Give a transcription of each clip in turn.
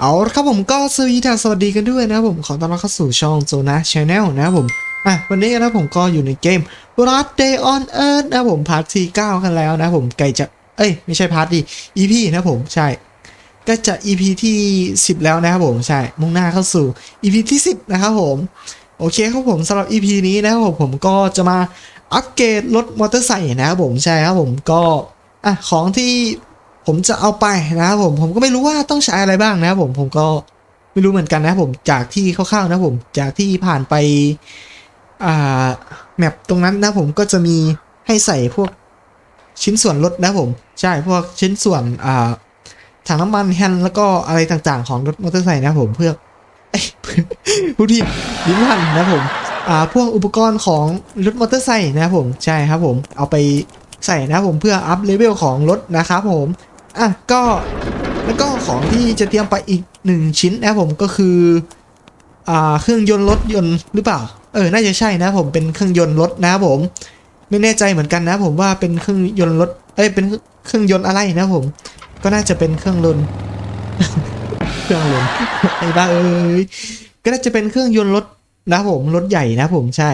เอาครับผมก็สวีทาสวัสดีกันด้วยนะผมขอต้อนรับเข้าสู่ช่องโจนาชาแนลนะผมอะวันนี้นะผมก็อยู่ในเกม Blood Day on Earth นะผมพาร์ทที่9กันแล้วนะผมใกล้จะเอ้ยไม่ใช่พาร์ทดิ EP นะผมใช่ก็จะ EP ที่ 10 แล้วนะครับผมใช่มุ่งหน้าเข้าสู่ EP ที่ 10 นะครับผมโอเคครับผมสำหรับ EP นี้นะครับผมผมก็จะมาอัปเกรดรถมอเตอร์ไซค์นะครับผมใช่ครับผมก็อะของที่ ผมจะเอาไปนะครับผมผมก็ไม่รู้ว่าต้องใช้อะไรบ้างนะครับผมผมก็ไม่รู้เหมือนกันนะครับผมจากที่คร่าวๆนะครับผมจากที่ผ่านไปอ่าแมปตรงนั้นนะครับผมก็จะมีให้ใส่พวกชิ้นส่วนรถนะครับผมใช่พวกชิ้นส่วนอ่าถังน้ำมันแฮนแล้วก็อะไรต่างๆ ของรถมอเตอร์ไซค์นะครับผมเพื่อเอ้ผู้ที่ลิ้นพันนะครับผมอ่าพวกอุปกรณ์ของรถมอเตอร์ไซค์นะครับผมใช่ครับผมเอาไปใส่นะครับผมเพื่ออัพเลเวลของรถนะครับผม อะก็แล้วก็ของที่จะเตรียมไปอีกหนึ่งชิ้นนะผมก็คืออ่าเครื่องยนต์รถยนต์หรือเปล่า เออ น่าจะใช่นะผมเป็นเครื่องยนต์รถนะผม ไม่แน่ใจเหมือนกันนะ ผมว่าเป็นเครื่องยนต์รถ เอ้ย เป็นเครื่องยนต์อะไรนะผม ก็น่าจะเป็นเครื่องยนต์เครื่องยนต์ไอ้บ้าเอ้ย ก็น่าจะเป็นเครื่องยนต์รถนะผม รถใหญ่นะผม ใช่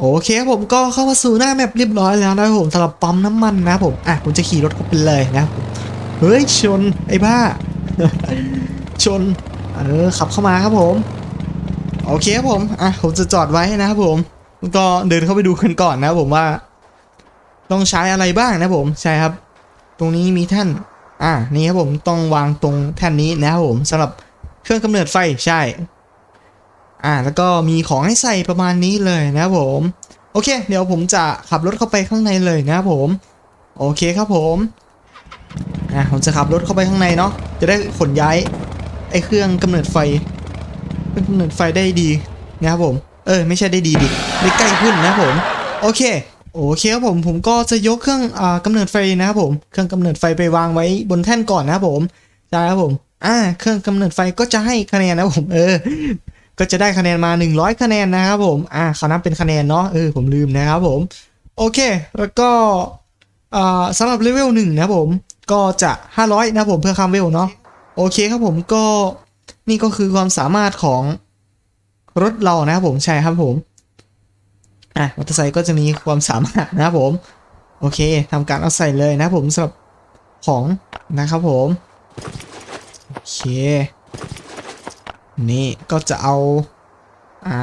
โอเคครับผมก็เข้ามาสู่หน้าแมปเรียบร้อยแล้วนะครับผมสำหรับปั๊มน้ำมันนะผมอะผมจะขี่รถเข้าไปเลยนะเฮ้ยชนไอ้บ้า ชนเออขับเข้ามาครับผม โอเคครับผมอะผมจะจอดไว้นะครับผมก็เดินเข้าไปดูกันก่อนนะครับผมว่า ต้องใช้อะไรบ้างนะผมใช่ครับ ตรงนี้มีแท่นอะนี่ครับผมต้องวางตรงแท่นนี้นะครับผมสำหรับเครื่องกำเนิดไฟใช่ อ่าแล้วก็มีของให้ใส่ประมาณนี้เลยนะผม โอเค เดี๋ยวผมจะขับรถเข้าไปข้างในเลยนะผม โอเคครับผมอ่าผมจะขับรถเข้าไปข้างในเนาะจะได้ขนย้ายไอ้เครื่องกำเนิดไฟเครื่องกำเนิดไฟได้ดีนะครับผม เออไม่ใช่ได้ดีดิได้ใกล้ขึ้นนะผม โอเคโอเคครับผมผมก็จะยกเครื่องอ่ากำเนิดไฟนะครับผม เครื่องกำเนิดไฟไปวางไว้บนแท่นก่อนนะครับผมใช่ครับผมอ่าเครื่องกำเนิดไฟก็จะให้คะแนนนะผมเออ ก็จะได้คะแนนมา 100 คะแนนนะครับผมอ่าเขานับเป็นคะแนนเนาะเออผมลืมนะครับผมโอเค แล้วก็อ่าสำหรับเลเวลหนึ่งนะผมก็จะ 500 นะผมเพื่อข้ามเวลเนาะโอเคครับผมก็นี่ก็คือความสามารถของรถเรานะครับผมใช่ครับผมอะมอเตอร์ไซค์ก็จะมีความสามารถนะครับผม โอเคทำการเอาใส่เลยนะครับผมสำหรับของนะครับผม โอเค นี่ก็จะเอาอ่า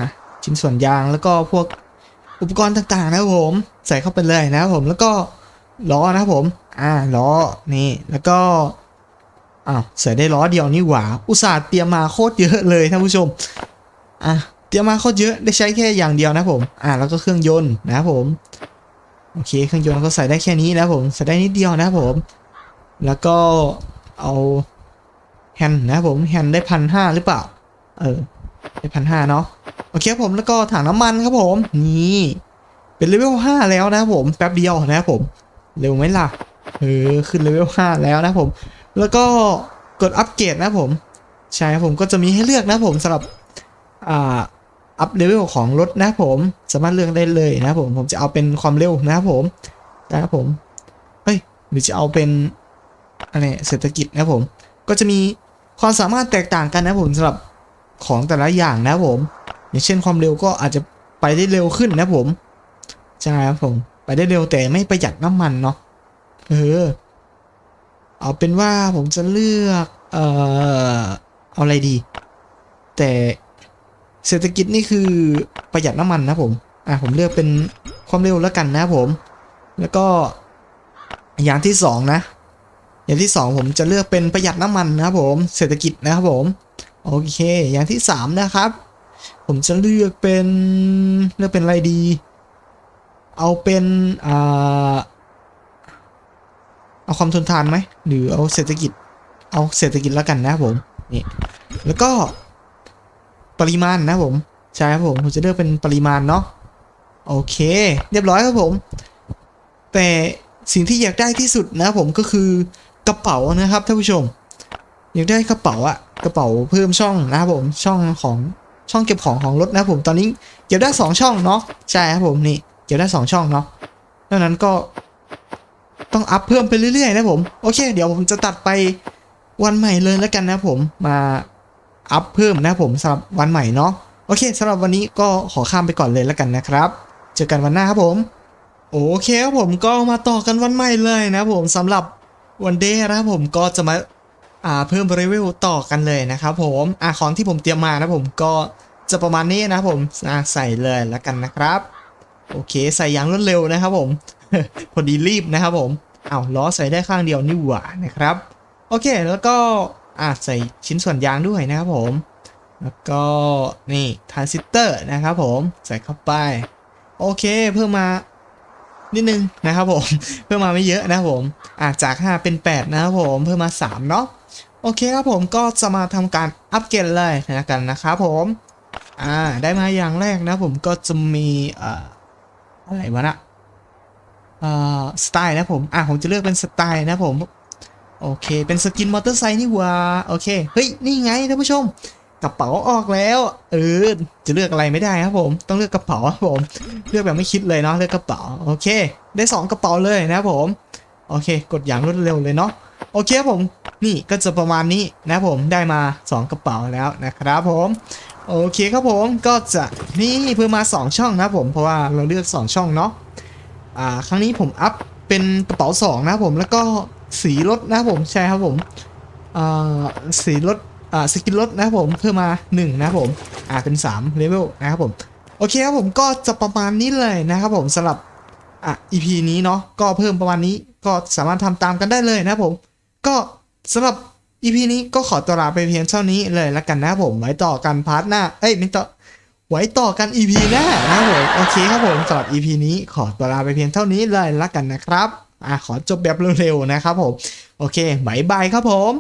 ชิ้นส่วนยางแล้วก็พวกอุปกรณ์ต่างๆนะครับผม ใส่เข้าไปเลยนะครับผมแล้วก็ล้อนะครับผม อ่าล้อนี่แล้วก็อ้าวใส่ได้ล้อเดียวนี่หว่า อุตส่าห์เตรียมมาโคตรเยอะเลยท่านผู้ชมอะเตรียมมาโคตรเยอะได้ใช้แค่อย่างเดียวนะครับผม อ่าแล้วก็เครื่องยนต์นะครับผมโอเคเครื่องยนต์ก็ใส่ได้แค่นี้นะผมใส่ได้นิดเดียวนะครับผม แล้วก็เอาแฮนด์นะครับผมแฮนด์ได้พันห้าหรือเปล่า เออได้พันห้าเนาะโอเคครับผมแล้วก็ถังน้ำมันครับผมนี่เป็นเลเวลห้าแล้วนะผมแป๊บเดียวนะครับผมเร็วไหมล่ะเออขึ้นเลเวลห้าแล้วนะผม แล้วก็กดอัปเกรดนะผมใช่ครับผมก็จะมีให้เลือกนะผมสำหรับอ่าอัพเลเวลของรถนะผมสามารถเลือกได้เลยนะผมผมจะเอาเป็นความเร็วนะครับผมนะครับผมเฮ้ยหรือจะเอาเป็นอะไรเศรษฐกิจนะผม ก็จะมีความสามารถแตกต่างกันนะผมสำหรับ ของแต่ละอย่างนะผม อย่างเช่นความเร็วก็อาจจะไปได้เร็วขึ้นนะผม ใช่ครับผม ไปได้เร็วแต่ไม่ประหยัดน้ำมันเนาะเออเอาเป็นว่าผมจะเลือก เอ่อ เอาอะไรดี แต่เศรษฐกิจนี่คือประหยัดน้ำมันนะผม อะผมเลือกเป็นความเร็วแล้วกันนะผม แล้วก็อย่างที่สองนะ อย่างที่สองผมจะเลือกเป็นประหยัดน้ำมันนะครับผม เศรษฐกิจนะครับผม โอเค อย่างที่สามนะครับ ผมจะเลือกเป็นเลือกเป็นอะไรดี เอาเป็นอ่าเอาความทนทานไหมหรือเอาเศรษฐกิจ เอาเศรษฐกิจแล้วกันนะผมนี่แล้วก็ปริมาณนะผมใช่ครับผมผมจะเลือกเป็นปริมาณเนาะโอเค เรียบร้อยครับผม แต่สิ่งที่อยากได้ที่สุดนะผมก็คือกระเป๋านะครับท่านผู้ชม อยากได้กระเป๋าอะกระเป๋าเพิ่มช่องนะครับผมช่องของช่องเก็บของของรถนะครับผมตอนนี้เก็บได้สองช่องเนาะใช่ครับผมนี่เก็บได้สองช่องเนาะดังนั้นก็ต้องอัพเพิ่มไปเรื่อยๆนะผมโอเค เดี๋ยวผมจะตัดไปวันใหม่เลยแล้วกันนะผมมาอัพเพิ่มนะผมสำหรับวันใหม่เนาะโอเคสำหรับวันนี้ก็ขอข้ามไปก่อนเลยแล้วกันนะครับ เจอกันวันหน้าครับผมโอเคครับผมก็มาต่อกันวันใหม่เลยนะผมสำหรับวันเดย์นะครับผมก็จะมา เพิ่มเลเวลต่อกันเลยนะครับผมอ่าของที่ผมเตรียมมานะผมก็จะประมาณนี้นะผมอ่าใส่เลยแล้วกันนะครับ โอเคใส่อย่างรวดเร็วนะครับผม พอดีรีบนะครับผมอ้าวล้อใส่ได้ข้างเดียวนี่หว่านะครับ โอเคแล้วก็อ่าใส่ชิ้นส่วนยางด้วยนะครับผม แล้วก็นี่ทรานซิสเตอร์นะครับผมใส่เข้าไป โอเคเพิ่มมา นิดนึงนะครับผม เพิ่มมาไม่เยอะนะครับผมอ่าจาก 5 เป็น 8 นะครับผมเพิ่มมา 3 เนาะโอเคครับผมก็จะมาทำการอัปเกรดเลยนะกันนะครับผมอ่าได้มาอย่างแรกนะผมก็จะมีอ่าอะไรวะนะอ่าสไตล์นะผมอ่าผมจะเลือกเป็นสไตล์นะผมโอเค เป็นสกินมอเตอร์ไซค์นี่หว่าโอเค เฮ้ย นี่ไงท่านผู้ชม กระเป๋าออกแล้ว เออ จะเลือกอะไรไม่ได้ครับผม ต้องเลือกกระเป๋าครับผม เลือกแบบไม่คิดเลยเนาะ เลือกกระเป๋า โอเค ได้สองกระเป๋าเลยนะครับผม โอเค กดอย่างรวดเร็วเลยเนาะ โอเคครับผม นี่ก็จะประมาณนี้นะครับผม ได้มาสองกระเป๋าแล้วนะครับผม โอเคครับผม ก็จะนี่เพิ่มมาสองช่องนะครับผม เพราะว่าเราเลือกสองช่องเนาะ อ่า ครั้งนี้ผมอัพเป็นกระเป๋าสองนะครับผม แล้วก็สีรถนะครับผม ใช่ครับผม อ่า สีรถ สกินลดนะครับผมเพิ่มมา 1 นะครับผมอ่าเป็น3เลเวลนะครับผมโอเคครับผมก็จะประมาณนี้เลยนะครับผมสำหรับอะ EP นี้เนาะก็เพิ่มประมาณนี้ก็สามารถทำตามกันได้เลยนะครับผมก็สำหรับ EP นี้ก็ขอตัวลาไปเพียงเท่านี้เลยละกันนะครับผมไว้ต่อกันพาร์ทหน้าเอ้ยไม่ต่อไว้ต่อกัน EP หน้านะครับผมโอเคครับผมสำหรับ EP นี้ขอตัวลาไปเพียงเท่านี้เลยละกันนะครับอะขอจบแบบเร็วๆนะครับผมโอเคบายบายครับผม